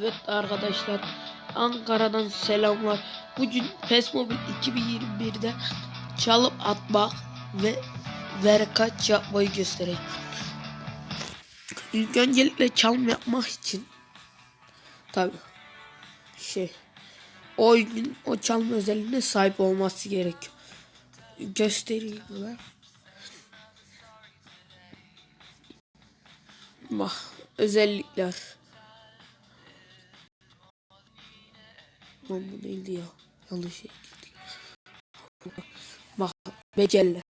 Evet arkadaşlar Ankara'dan selamlar. Bugün PES Mobile 2021'de çalıp atmak ve verkaç yapmayı göstereyim. İlk öncelikle çalım yapmak için tabi şey o oyunun o çalma özelliğine sahip olması gerekiyor. Göstereyim ben. Bak özellikler. Lan bu neydi ya? Yanlış şey gittik. Bak beceriler.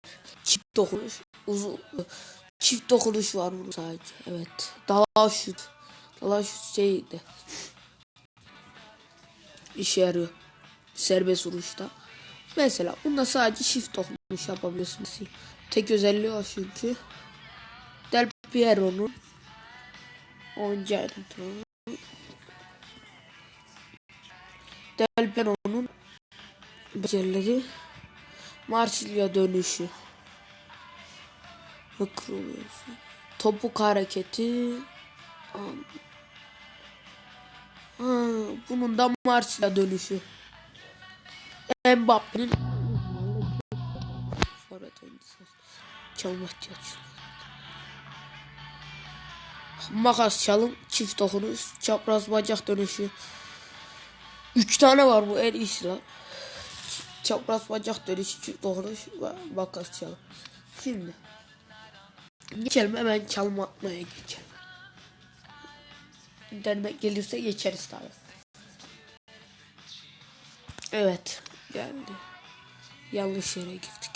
Çift dokunuş. Uzun. Çift dokunuş var bunun sadece. Evet. Dala şut. Dala şut şeydi. İşe yarıyor. Serbest vuruşta. Mesela bunda sadece çift dokunuş yapabiliyorsunuz. Tek özelliği o çünkü. Del Piero'nun oyuncu ayrıntı. Del Piero'nun becerileri Marsilya dönüşü. Kırılıyorsun. Topuk hareketi. Ha, bunun da Marsilya dönüşü. Mbappe'nin Forvet oyuncusu. Çalma ihtiyaç. Makas çalım, çift dokunuş, çapraz bacak dönüşü. Üç tane var bu en iyisi lan. Çapraz bacak dönüşü, dokunuş ve makas. Şimdi. Geçelim hemen çalma atmaya geçelim. İnternet gelirse geçeriz tabi. Evet geldi. Yanlış yere girdik.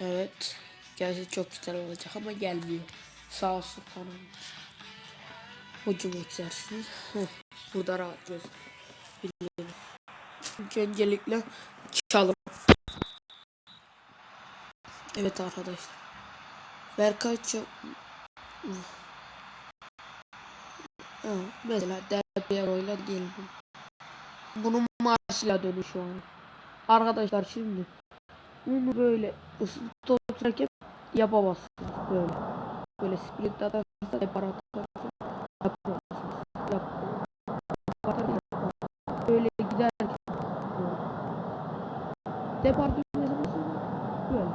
Evet. Gerçi çok güzel olacak ama gelmiyor. Sağ olsun kanalım. Hücum egzersizi. Heh, Burada rahatlıyoruz. Biliyorum. İlk öncelikle çalım. Evet arkadaşlar. Berkay çok... Mesela Del ile diyelim. Bunun Marsilya dönüşü var. Arkadaşlar şimdi bunu böyle ısıtıp otururken yapamazsınız böyle. Böyle sprint atarsa depar atarsa yapamazsınız. Yap. Atar- Böyle böyle. Depar düğmesi basın böyle.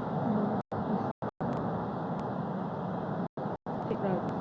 Tekrar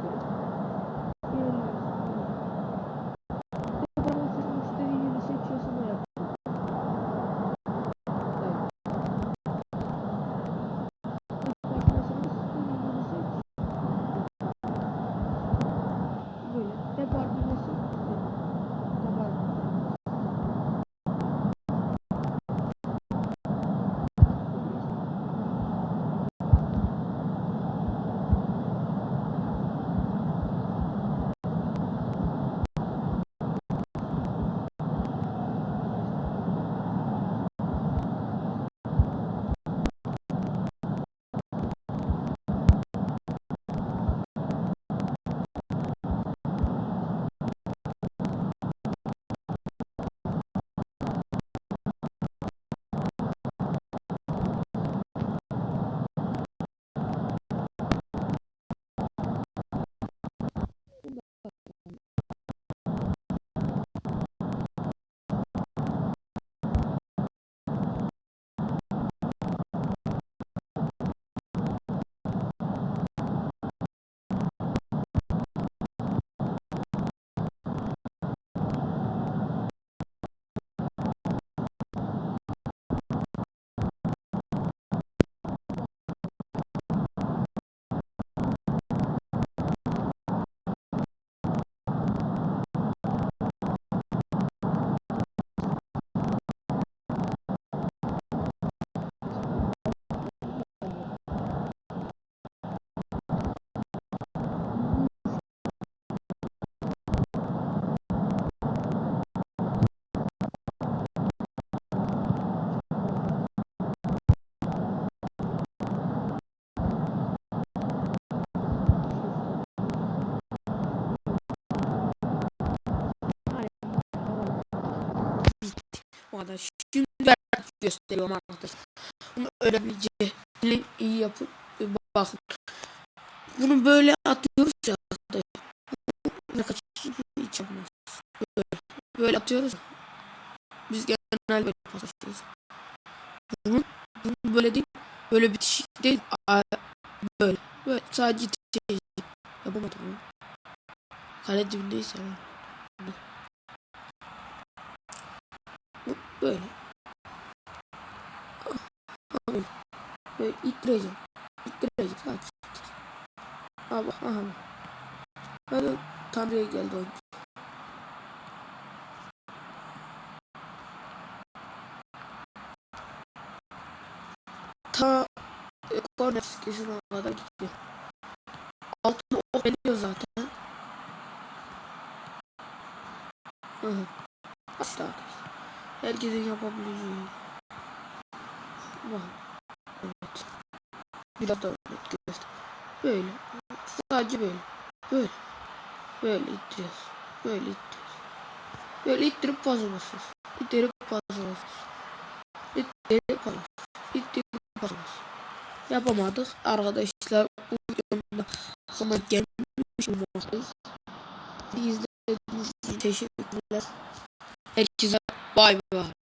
çıkmadan. Şimdi ben gösteriyorum arkadaşlar. Bunu öğrenebileceğini iyi yapın. Bakın. Bunu böyle atıyoruz ya arkadaşlar. Ne kaç hiç yapmaz. Böyle, böyle atıyoruz. Biz genel böyle paslaşıyoruz. Bunun, bunun böyle değil. Böyle bitişik değil. Böyle. Böyle sadece yapamadım. Kale dibindeyiz ya. Bu Böyle. Böyle. Böyle ittireceğim. İttireceğim. Aha bak. Aha. Böyle Tanrı'ya geldi oyun. Ta e, korner kesin kadar gidiyor. Altın o geliyor zaten. Hı hı. Asla. Herkesin yapabileceği. Bak. Evet. Biraz daha net göster. Böyle. Sadece böyle. Böyle. Böyle ittiriyoruz. Böyle ittiriyoruz. Böyle ittirip fazla basıyoruz. İttirip fazla basıyoruz. İttirip fazla. İttirip fazla. Yapamadık. Arkadaşlar videomda sonuna gelmiş bulunmaktayız. İzlediğiniz için teşekkürler. Herkese bay bay.